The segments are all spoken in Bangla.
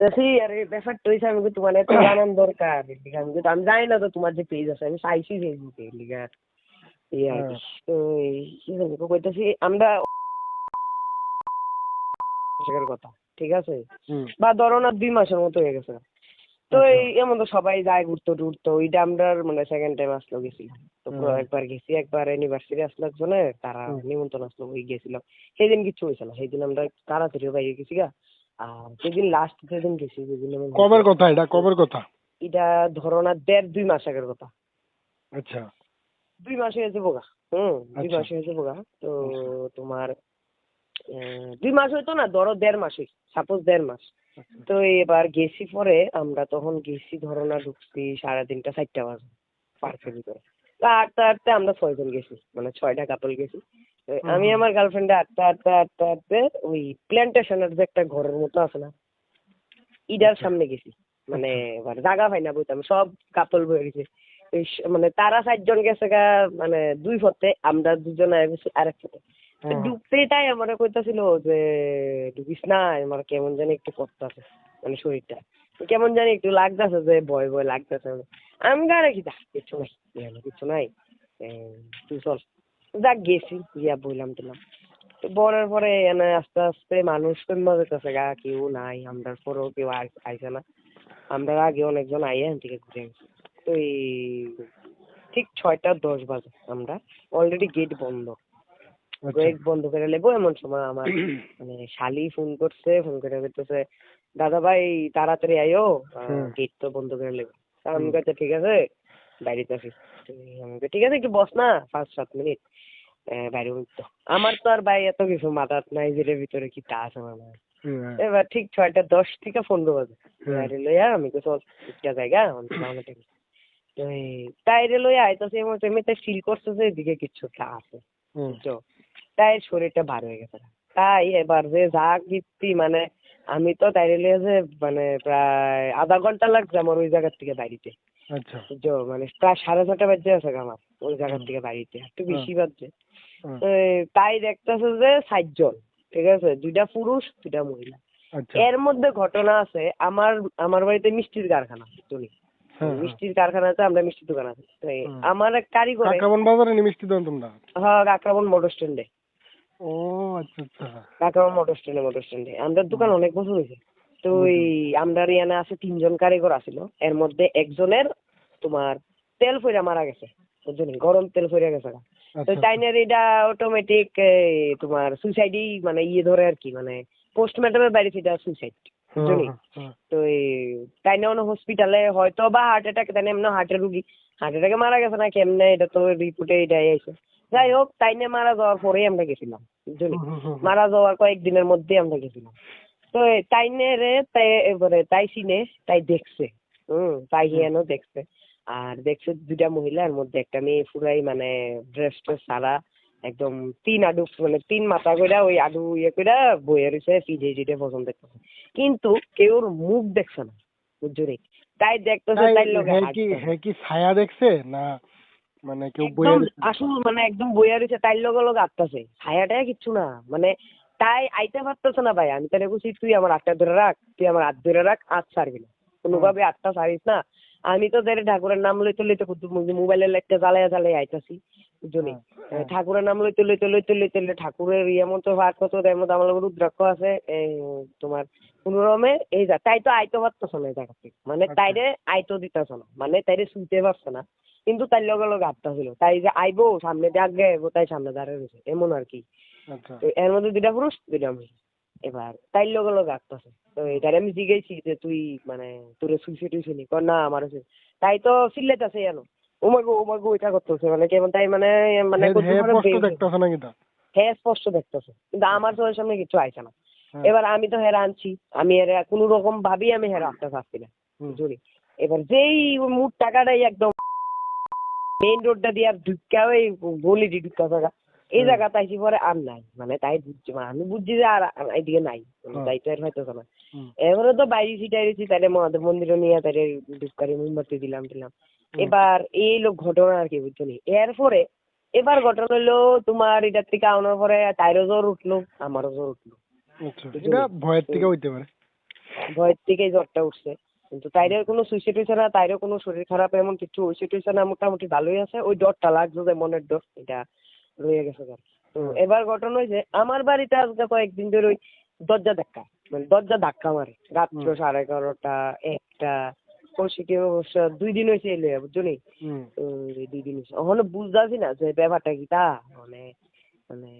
সেই আরে ব্যাপারটা হয়েছে আমি তোমার এত জানান দরকার আমি আমি জানি না তো তোমার যে পেজ আছে আমি চাইছি ফেসবুকে লিগা কইতেছি আমরা কথা ঠিক আছে? বা ধরো না দুই মাসের মতো হয়ে গেছে। তো আচ্ছা। এই এমন তো সবাই যায় ঘুরতে টুরতে ওইটা আমরা মানে সেকেন্ড টাইম আসলো গেছিলাম তো একবার গেছি একবার ইউনিভার্সিটি আসলো একজনে তারা। নিমন্ত্রণ আসলো ওই গেছিলাম সেদিন কিছু হয়েছে না সেদিন আমরা তাড়াতাড়ি বাইরে গেছি গা। আর সেদিন লাস্ট যেদিন গেছি আমার কবের কথা? এটা কবের কথা? এটা ধরো না দেড় দুই মাস আগের কথা। আচ্ছা। দুই মাস হয়েছে বোগা হুম দুই আচ্ছা। মাস হয়েছে বোগা তো তোমার আহ, দুই মাস হইতো না ধরো দেড় মাস হয়েছে সাপোজ দেড় মাস। আচ্ছা। তো এবার গেছি পরে আমরা তখন গেছি ধরো না ঢুকছি সাড়ে তিনটা চারটা বাজে পার্কের ভিতরে। তো আটটা আটটা আমরা ছয়জন গেছি মানে ছয়টা কাপল গেছি। আমি আমার গার্লফ্রেন্ডে আটটা আটটা আটটা আটটা ওই প্ল্যান্টেশনের যে একটা ঘরের মতো আছে না ইডার আচ্ছা। সামনে গেছি। মানে এবার জায়গা পাই না বলতাম সব কাপল বয়ে গেছে। মানে তারা চারজন গেছে গা মানে দুই ফতে আমরা দুজন গেছি আরেক ফতে হ্যাঁ। তাই আমার কইতাছিল যে ডুবিস না আমার কেমন জানি একটু কষ্ট আছে মানে শরীরটা। কেমন জানি একটু লাগতেছে যে ভয় ভয় লাগতেছে আমি গা রেখি দা কিছু নাই কিছু নাই তুই চল। যাক গেছি গিয়া বললাম দিলাম। তো বলার পরে এনে আস্তে আস্তে মানুষ কমে যেতেছে গা কেউ নাই আমরার পরেও কেউ আই- আইছে না। আমরা আগে অনেকজন আইয়া এখান থেকে ঘুরে গেছি তো এই ঠিক ছয়টা দশ বাজে আমরা। অলরেডি গেট বন্ধ। আচ্ছা। গেট বন্ধ করে লেবো এমন সময় আমার মানে শালি ফোন করছে ফোন করে বলতেছে দাদা ভাই তাড়াতাড়ি আইও। গেট তো বন্ধ করে লেবো। আমি। কাছে ঠিক আছে বাইরেতে আসি আমি ঠিক আছে একটু বস না পাঁচ সাত মিনিট। বাইরে উঠতো আমার তো আর ভাই এত কিছু মাথাত নাই যে ভিতরে কি তা আছে নাই। হ্যাঁ। এবার ঠিক ছয়টা দশ থেকে পনেরো বাজে। হুম। বাইরে লইয়া আমি তো চল একটা জায়গা আমার তো বাইরে লইয়া আইতাছে এমন এমনিতে ফিল করছে যে এদিকে কিছু একটা আছে। বুঝছ তাই শরীরটা ভার হয়ে গেছে। তাই এবার যে যা কীর্তি মানে আমি তো তাইরে লিয়ে যে মানে প্রায় আধা ঘণ্টা লাগছে আমার ওই জায়গার থেকে বাড়িতে। আচ্ছা। মানে প্রায় সাড়ে ছটা বাজে আছে আমার ওই জায়গার থেকে বাড়িতে। একটু বেশি বাজছে। তো তাই দেখতেছে যে ষাটজন ঠিক আছে? দুইটা পুরুষ দুইটা মহিলা। আচ্ছা। এর মধ্যে ঘটনা আছে আমার আমার বাড়িতে মিষ্টির কারখানা তুমি। হ্যাঁ, হ্যাঁ। মিষ্টির কারখানা আছে আমরা মিষ্টির দোকান আছে। আমার এক কারিগর কাকাবন বাজারে মিষ্টি দেন তোমরা? হ্যাঁ কাকরাবন মোটর স্ট্যান্ডে। ও আচ্ছা আচ্ছা। কাকরাবন মোটর স্ট্যান্ডে মোটর স্ট্যান্ডে। আমাদের দোকান অনেক বছর হয়েছে। তো ওই আমরা ইয়ানে আছে তিনজন কারিগর আছিল। এর মধ্যে একজনের তোমার তেল ফইরা মারা গেছে। বুঝলি গরম তেল ফইরা গেছে। তো আচ্ছা। চাইনার এটা অটোমেটিক তোমার সুইসাইডই মানে ইয়ে ধরে আর কি মানে পোস্টমর্টমের বাইরে সেটা সুইসাইড বুঝলি। তো তাই না হসপিটালে হয়তো বা হার্ট অ্যাটাক তাই এমনি হার্টের রুগী। হার্ট অ্যাটাকে মারা গেছে না কেমনে এটা তো রিপোর্টে এটাই আছে যাই হোক তাই না মারা যাওয়ার পরেই আমরা গেছিলাম বুঝলি। মারা যাওয়ার কয়েকদিনের মধ্যেই আমরা গেছিলাম। তো তাই নে রে তাই এবারে তাই সিনে তাই দেখছে। হুম তাই হিয়ানো দেখছে। আর দেখছে দুইটা মহিলার মধ্যে একটা মেয়ে পুরাই মানে ড্রেস ট্রেস সারা একদম তিন আডু মানে তিন মাথা কইরা ওই আডু ইয়ে কইরা বইয়ে রয়েছে পিঠে টিটে পছন্দ দেখতেছে কিন্তু কেউ মুখ দেখছে না বুঝলি তাই দেখতেছে তাই লোকে হ্যাঁ কি হ্যাঁ কি ছায়া দেখছে না মানে কেউ বইয়ে? আসল মানে একদম বইয়া রয়েছে তাই লগে লগে আটতাছে ছায়াটাই কিচ্ছু না মানে তাই আইতে পারতেছে না ভাই। আমি তাহলে বলছি তুই আমার আটটা ধরে রাখ তুই আমার হাত ধরে রাখ আজ ছাড়বি না। কোনোভাবে আটটা ছাড়িস না। আমি তো ধরে ঠাকুরের নাম লইতে লইতে মোবাইলের লাইটটা জ্বালাইয়া জ্বালাইয়া আইতাছি বুঝলি? হ্যাঁ। ঠাকুরের নাম লইতে লইতে লইতে লইতে লইতে ঠাকুরের ইয়ে মতো ভাগ কত এর মধ্যে আমার রুদ্রাক্ষ আছে এই তোমার কোনোরমে এই যা তাই তো আইতে পারতেছে না জায়গা থেকে মানে আচ্ছা। তাইরে আইতো দিতেছে না মানে তাইরে শুনতে পারছে না। কিন্তু তাই লগে লগে আটটা ছিল। তাই যে আইবো সামনে দিয়ে আগে আইবো তাই সামনে দাঁড়িয়ে রয়েছে। এমন আর কি। আচ্ছা। এর মধ্যে দুইটা পুরুষ দুইটা মহিলা। এবার তাই লগে লগে আটতাছে তো এটারে আমি জিজ্ঞেসি যে তুই মানে তোর নি। কর না আমার আছে তাই তো জানো ওমাগো ওমাগো এটা করতেছে। মানে কেমন তাই মানে মানে হয়ে- দেখতেছে হ্যাঁ স্পষ্ট দেখতেছে। কিন্তু আমার চোখের সামনে কিছু আইছে না। হ্যাঁ। এবার আমি তো হেরা আনছি। আমি এর কোনো রকম ভাবি আমি হেরা আসতে পারছি না। বুঝলি? এবার যেই মুখ টাকাটাই একদম মেইন রোডটা দিয়ে আর ঢুকা ওই গলি দিয়ে ঢুকা থাকা এই। জায়গা তাইছি পরে আর নাই। মানে তাই বুঝছি মানে আমি বুঝছি যে আর এদিকে নাই। তাই তো আর হয়তো না। এবারে তো বাইরেছি টাইরেছি তাহলে মহাদেব মন্দিরে নিয়ে তাহলে ঢুকারি মোমবাতি দিলাম দিলাম। এবার এই লোক ঘটনা আর কি বুঝছ এরপরে এবার ঘটনা হলো তোমার এটা থেকে আনার পরে তাইরও জ্বর উঠল আমারও জ্বর উঠল। আচ্ছা এটা ভয়ের থেকে হইতে পারে। ভয়ের থেকেই জ্বরটা উঠছে। কিন্তু তাইরের কোনো সুইসাইড হয়েছে না তাইরও কোনো শরীর খারাপ এমন কিছু হয়েছে হয়েছে না মোটামুটি ভালোই আছে। ওই ডরটা লাগছে যে মনের ডর এটা রয়ে গেছে। তো এবার ঘটনা হয়েছে আমার বাড়িতে আজকে কয়েকদিন ধরে ওই দরজা ধাক্কা। মানে দরজা ধাক্কা মারে। রাত্র সাড়ে এগারোটা একটা। কৌশিকে অবশ্য দুই দিন হয়েছে এলে বুঝছ নি? দুই দিন হয়েছে। ওখানে বুঝতেছি না যে ব্যাপারটা কি তা। মানে মানে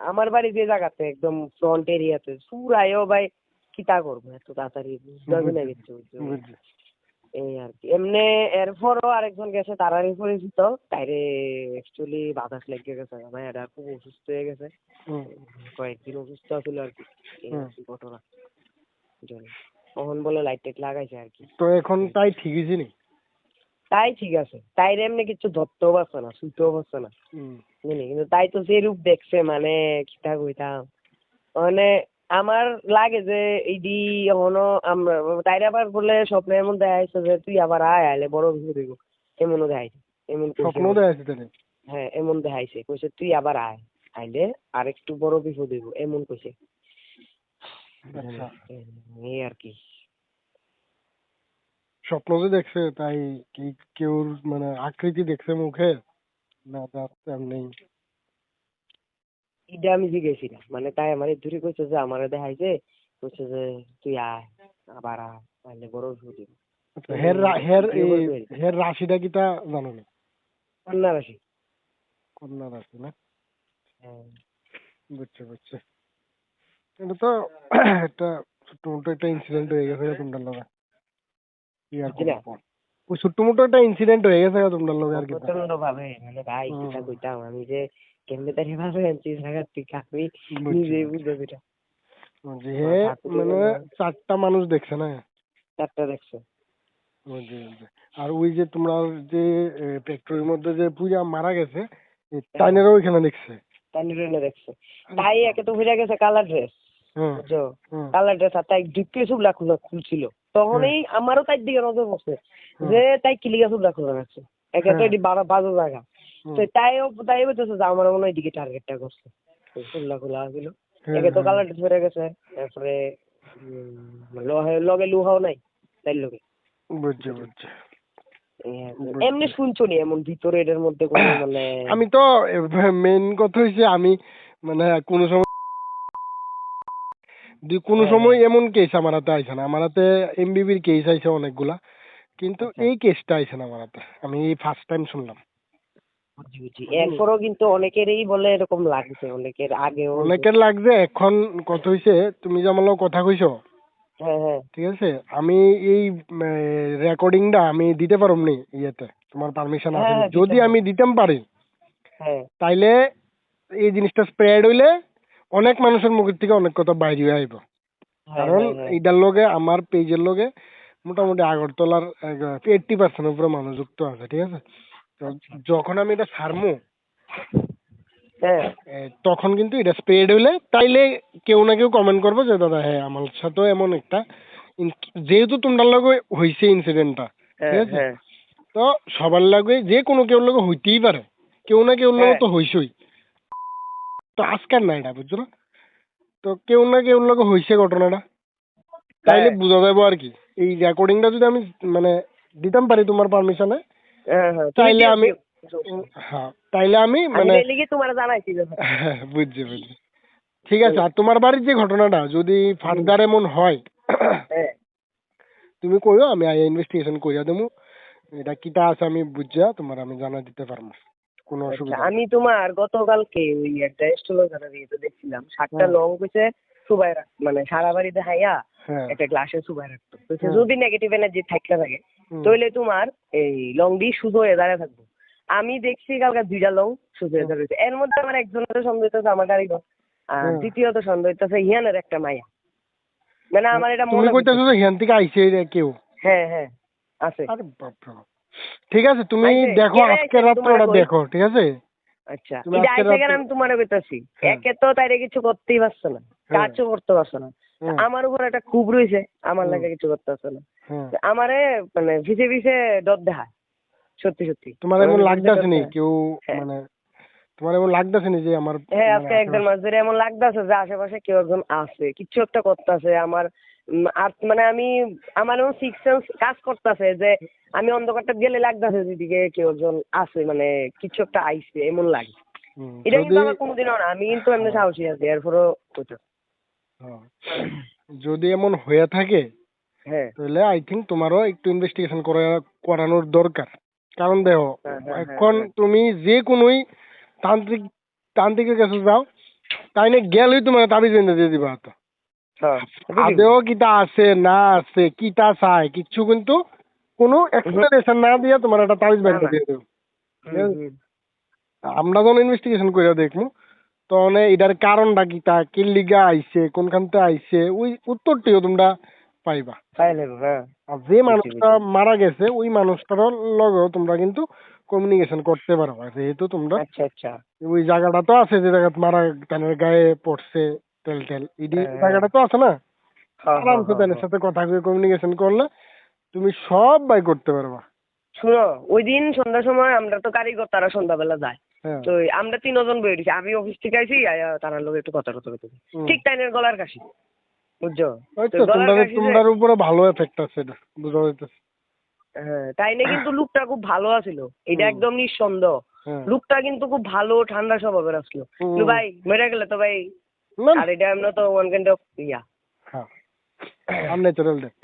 আমার বাড়ি যে জায়গাতে একদম ফ্রন্ট এরিয়াতে সুরায়ও ভাই কি তা করব এত তাড়াতাড়ি বুঝতে না কিছু এই আর কি। এমনি এরপরও আরেকজন গেছে তারারই পরিচিত তাইরে অ্যাকচুয়ালি বাতাস লেগে গেছে। আমার এটা খুব অসুস্থ হয়ে গেছে। কয়েকদিন অসুস্থ ছিল আর কি। ঘটনা। তখন বলে লাইট টাইট লাগাইছে আর কি। তো এখন তাই ঠিক নি? তাই ঠিক আছে। তাইরে এমনি কিছু ধরতেও পারছে না শুনতেও পারছে না। হুম। কিন্তু তাই তো যে রূপ দেখছে মানে কিতা কইতাম মানে আমার লাগে যে এইডি এখনও আমরা তাইরে আবার বলে স্বপ্নের মধ্যে দেখাইছে যে তুই আবার আয় আইলে বড় কিছু দেবো এমনও দেখাইছে এমন স্বপ্ন। দেয় তাহলে হ্যাঁ এমন দেখাইছে কইছে তুই আবার আয় আইলে আর একটু বড় বিপদ হইব এমন কইছে। আচ্ছা। এই আর কি। স্বপ্ন যে দেখছে তাই কি কেউ মানে আকৃতি দেখছে মুখে? না তার এমনি এটা আমি জিজ্ঞেসিলাম মানে তাই আমার ধরে কইছে যে আমারে দেখাইছে কইছে যে তুই আয় আবার আয় আইলে বড় হইব আচ্ছা, হের হের? হের রাশিটা কি তা জানো না? কন্যা রাশি। কন্যা রাশি না? হ্যাঁ। বুঝছে বুঝছে। এটা তো একটা ছোট্ট মোটো একটা ইনসিডেন্ট হয়ে গেছে তোমরা লগে। কি আর? ওই ছোট্ট মোটো একটা ইনসিডেন্ট হয়ে গেছে তোমরা লগে আর কি প্রচণ্ড ভাবে মানে ভাই। কিতা কইতাম? আমি যে কেমনে তারি ভাবে আনছি জায়গার থেকে আমি নিজেই। বুঝতে বুঝছি। মানে চারটা মানুষ দেখছে না? চারটা দেখছে। আর ওই যে তোমরা যে ফ্যাক্টরির মধ্যে যে পূজা মারা গেছে তাইনেরও ওইখানে দেখছে? তাই নিয়ে দেখছে। তাই একে তো হয়ে গেছে কালার ড্রেস হ্যাঁ বুঝছ? হ্যাঁ। কালার ড্রেস আর তাই ডিপকে খুলে খুলছিল। তখনই আমারও তাই দিকে নজর পড়ছে যে তাই কিলিগা চুবলা খুলে রাখছে একে তো হ্যাঁ। এটি বাজো জায়গা। তো তাইও তাই বলতেছে যে আমার মনে হয় এদিকে টার্গেটটা করছে। চুবলা খোলা ছিল হ্যাঁ, একে তো হ্যাঁ। কালার ড্রেস গেছে। তারপরে উম, লগে লুহাও নাই তাই লগে। বুঝছি কি। বুঝছি। এমনি শুনছো নি এমন ভিতরে এটার মধ্যে কোনো মানে আমি তো মেন কথা হয়েছে আমি মানে কোনো সময় দুই কোনো হ্যাঁ, সময় এমন কেস আমার হাতে আইছে না। আমার হাতে এমবিবির কেস আইছে অনেকগুলা। কিন্তু আচ্ছা। এই কেসটা আইছে না আমার হাতে। আমি এই ফার্স্ট টাইম শুনলাম। বুঝি বুঝি। এরপরও কিন্তু অনেকেরই বলে এরকম লাগছে অনেকের আগেও। অনেকের লাগছে এখন কথা হইছে? তুমি যে আমার লগে কথা কইছো হ্যাঁ হ্যাঁ। ঠিক আছে? আমি এই রেকর্ডিংটা আমি দিতে পারব নি ইয়েতে তোমার পারমিশন আছে। হ্যাঁ, যদি আমি দিতাম পারি তাইলে এই জিনিসটা স্প্রেড হইলে অনেক মানুষের মুখের থেকে অনেক কথা বাইরে হয়ে আইব। কারণ। এইটার লগে আমার পেজের লগে মোটামুটি আগরতলার এইটটি পার্সেন্ট উপরে মানুষ যুক্ত আছে ঠিক আছে? যখন আমি এটা ছাড়মু হ্যাঁ। তখন কিন্তু এটা স্প্রেড হইলে তাইলে কেউ না কেউ কমেন্ট করব যে দাদা হ্যাঁ আমার সাথেও এমন একটা যেহেতু তোমার লগে হইছে ইনসিডেন্টটা ঠিক হ্যাঁ আছে? হ্যাঁ। তো সবার লাগে যে কোনো কেউ লগে হইতেই পারে। কেউ না কেউ লগে। তো হইছই তো আজকার না এটা বুঝছ না? তো কেউ না কেউ লগে হইছে ঘটনাটা। তাইলে। বোঝা যাব আর কি। এই রেকর্ডিংটা যদি আমি মানে দিতাম পারি তোমার পারমিশনে হ্যাঁ হ্যাঁ তাইলে তুমি আমি দিও। হ্যাঁ তাইলে আমি আমি মানে তোমার জানাইছি হ্যাঁ, বুঝছি বুঝছি। ঠিক আছে আর তোমার বাড়ির যে ঘটনাটা যদি ফার্দার এমন হয় হ্যাঁ। তুমি কইও আমি আই ইনভেস্টিগেশন কইরা দেবো এটা কিটা আছে আমি বুঝিয়া তোমার আমি জানা দিতে পারব কোনো আচ্ছা, অসুবিধা আমি তোমার গতকালকে ওই একটা দেখছিলাম। সাতটা হ্যাঁ। লং কইছে সুবাই মানে সারা বাড়িতে হাইয়া হ্যাঁ একটা গ্লাসে সুবাই রাখতো। হ্যাঁ। যদি নেগেটিভ এনার্জি থাকতে থাকে তাহলে তোমার এই লং দিয়ে সুতো হয়ে দাঁড়িয়ে থাকব। আমি দেখছি কালকে দুইটা লং সুতো হয়ে দাঁড়িয়েছে এর মধ্যে আমার একজনের সন্দেহ হইতেছে আমার কারিগর আর। দ্বিতীয়ত সন্দেহ হইতেছে হিয়ানের একটা মায়া। মানে আমার এটা তুমি মনে কইতাছো যে হেন থেকে আইছে কেউ? হ্যাঁ হ্যাঁ আছে। আরে বাপ। ঠিক আছে তুমি দেখো আজকে রাত্রে ওটা দেখো ঠিক আছে? আচ্ছা এটা আইসে তোমার হ্যাঁ। একে তো তাইরে কিছু করতেই পারছে না হ্যাঁ। কাজও করতে পারছে না হ্যাঁ, আমার উপর একটা খুব রয়েছে আমার লাগে কিছু করতে পারছে না। আমারে মানে ভিসে ভিসে ডর দেখায় সত্যি সত্যি তোমার এমন লাগতাছে নি কেউ। মানে তোমার এমন লাগতাছে নি যে আমার হ্যাঁ মানে আজকে এক দেড় মাস ধরে এমন লাগতেছে যে আশেপাশে কেউ একজন আছে কিছু একটা করতেছে আমার মানে আমি আমার সিক্স সেন্স কাজ করতেছে যে আমি অন্ধকারটা গেলে লাগতেছে যেদিকে কেউ জন আছে মানে কিছু একটা আইছে এমন লাগে। এটা কিন্তু আমার কোনোদিনও না আমি কিন্তু এমনি সাহসী আছি এরপরও কইতো হ্যাঁ, যদি এমন হয়ে থাকে হ্যাঁ। তাহলে আই থিঙ্ক তোমারও একটু ইনভেস্টিগেশন করা করানোর দরকার। কারণ দেখো হ্যাঁ, হ্যাঁ, এখন। তুমি যে কোনোই তান্ত্রিক তান্ত্রিকের কাছে যাও তাই না গেলেই তোমার তাবিজ বেঁধে দিয়ে দিবা হ্যাঁ আদেও কিটা আছে না আছে কিটা চায় কিচ্ছু কিন্তু কোনো এক্সপ্লেনেশন না দিয়ে তোমার একটা তাবিজ না। দিয়ে দেবো। আমরা যখন ইনভেস্টিগেশন করে দেখব তখন এটার কারণটা কিটা কি লিগা আইছে কোনখানতে আইছে ওই উত্তরটিও তোমরা পাইবা। হ্যাঁ। আর যে মানুষটা মারা গেছে ওই মানুষটার লগেও তোমরা কিন্তু কমিউনিকেশন করতে পারবা। যেহেতু তোমরা আচ্ছা আচ্ছা। ওই জায়গাটা তো আছে যে জায়গায় মারা তানের গায়ে পড়ছে তেল টেল ইডি হ্যাঁ। জায়গাটা তো আছে না? হ্যাঁ, আরামসে হ্যাঁ, তাদের হ্যাঁ। সাথে কথা কয়ে কমিউনিকেশন করলে তুমি সব বাই করতে পারবা। শুনো ওই দিন সন্ধ্যার সময় আমরা তো কারিগর তারা সন্ধ্যাবেলা যায়। হ্যাঁ। তো আমরা তিনজন বই দিছি আমি অফিস থেকে আইছি আয়া তারার লোক একটু কথা কথা হুম। ঠিক টাইনের গলার কাশি বুঝছ? তোমরা উপরে ভালো এফেক্ট আছে এটা বুঝা যাইতেছে। হ্যাঁ তাইনে কিন্তু লুকটা খুব ভালো আছিল এটা একদম নিঃসন্দেহ। হ্যাঁ। লুকটা কিন্তু খুব ভালো ঠান্ডা স্বভাবের আসলো ভাই মেরে গেলে তো ভাই আর এটা আমরা তো ওয়ান কাইন্ড অফ ইয়া হ্যাঁ আনন্যাচারাল ডেথ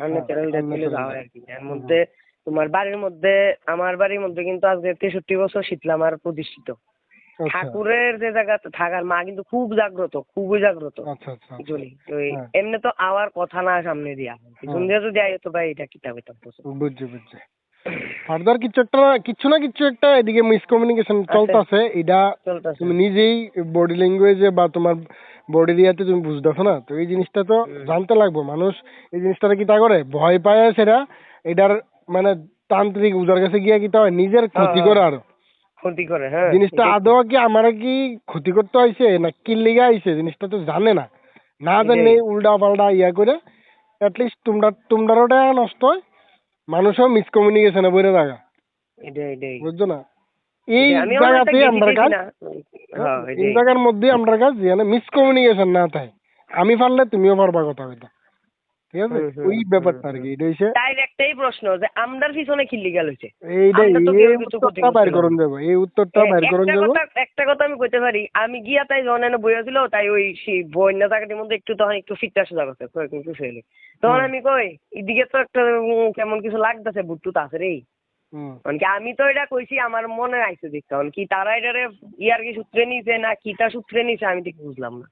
আনন্যাচারাল ডেথ বলে যাওয়া আর কি এর মধ্যে তোমার বাড়ির মধ্যে আমার বাড়ির মধ্যে কিন্তু আজকে তেষট্টি বছর শীতলামার প্রতিষ্ঠিত আচ্ছা ঠাকুরের যে জায়গা থাকার মা কিন্তু খুব জাগ্রত খুবই জাগ্রত। বুঝলি তো। এমনি তো আওয়ার কথা না সামনে দিয়া পিছন। দিয়ে যদি আয় তো ভাই এটা কিতাব বুঝছি বুঝছি ফার্দার কিছু একটা কিছু না কিছু একটা এদিকে মিসকমিউনিকেশন চলতেছে। এটা তুমি নিজেই বডি ল্যাঙ্গুয়েজে বা তোমার বডি দিয়াতে তুমি বুঝতেছো না। তো এই জিনিসটা তো জানতে লাগবে। মানুষ এই জিনিসটা কিতা করে? ভয় পায় সেটা। এটার মানে তান্ত্রিক উজার কাছে গিয়া কিতা হয়? নিজের ক্ষতি হ্যাঁ, করে আরও। ক্ষতি করে হ্যাঁ। জিনিসটা আদৌ কি আমার কি ক্ষতি করতে আইছে না কি লিগা আইছে? জিনিসটা তো জানে না। না জানে। উল্টা পাল্টা ইয়া করে অ্যাটলিস্ট তোমরা তোমরারও নষ্ট হয়। মানুষও মিসকমিউনিকেশনে বইরে থাকা। বুঝছ না? এই জায়গাতে অনেকটা আমরা কাজ হ্যাঁ এই। জায়গার মধ্যে আমরা কাজ যেন মিসকমিউনিকেশন না থাকে। আমি পারলে তুমিও পারবা কথা কইতা। ঠিক আছে? ওই ব্যাপারটা আর কি এটা হইছে তাই একটাই প্রশ্ন যে আমরার পিছনে খিল্লি গেল হইছে? এইটাই এই উত্তরটা বাইর করুন যাব এই উত্তরটা বাইর করুন একটা যাব কথা একটা কথা আমি কইতে পারি আমি গিয়া তাই বইয়া ছিল তাই ওই সেই বন্যা জায়গাটির মধ্যে একটু তখন একটু ফিটটা সোজা করছে কয়েকদিন কিছু হইলে তখন আমি কই এদিকে তো একটা কেমন কিছু লাগতেছে বুটটুত আছে রে। হুম। কারণ কি আমি তো এটা কইছি আমার মনে আইছে দেখতে কারণ কি তারা এটারে ইয়ার কি সূত্রে নিছে না কিটা সূত্রে নিছে আমি ঠিক বুঝলাম না।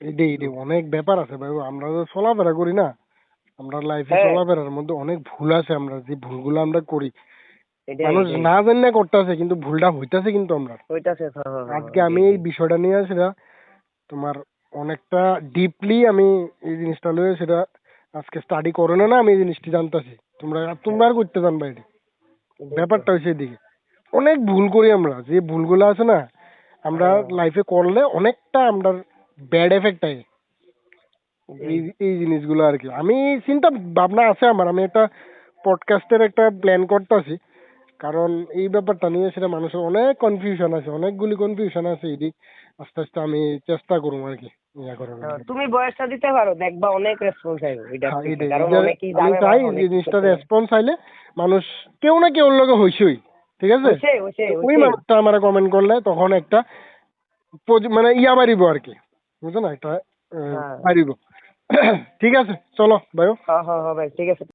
এটাই এটাই অনেক ব্যাপার আছে ভাই। আমরা তো চলাফেরা করি না। আমরা লাইফে হ্যাঁ। চলাফেরার মধ্যে অনেক ভুল আছে আমরা যে ভুলগুলো আমরা করি। মানুষ না জানে করতেছে কিন্তু ভুলটা হইতাছে কিন্তু আমরা। হইতাছে হ্যাঁ, হ্যাঁ, আজকে আমি এই বিষয়টা নিয়ে সেটা তোমার অনেকটা ডিপলি আমি এই জিনিসটা লয়ে সেটা আজকে স্টাডি করে না না আমি এই জিনিসটি জানতাছি। তোমরা তোমরা আর করতে জানবা এটা। ব্যাপারটা হচ্ছে এদিকে। অনেক ভুল করি আমরা যে ভুলগুলো আছে না আমরা। লাইফে করলে অনেকটা আমরা ব্যাড এফেক্ট আয় এই এই জিনিসগুলো আর কি। আমি চিন্তা ভাবনা আছে আমার। আমি একটা পডকাস্টের একটা প্ল্যান করতেছি। কারণ এই ব্যাপারটা নিয়ে সেটা মানুষের অনেক কনফিউশন আছে অনেকগুলি কনফিউশন আছে এদিক। আস্তে আস্তে আমি চেষ্টা করব আর কি ইয়া করার তুমি বয়সটা দিতে পারো দেখবা অনেক রেসপন্স আইবে এটা হ্যাঁ, থেকে। এটাই। কারণ অনেকেই আমি চাই জিনিসটা রেসপন্স আইলে মানুষ কেউ না কেউ লগে হইসই ঠিক আছে? ওই মানুষটা আমার কমেন্ট করলে তখন একটা মানে ইয়া বাড়িব আর কি। বুঝছ না একটা আহ, হ্যাঁ। ঠিক আছে চলো বায়ু হ্যাঁ হ্যাঁ হ্যাঁ ভাই ঠিক আছে।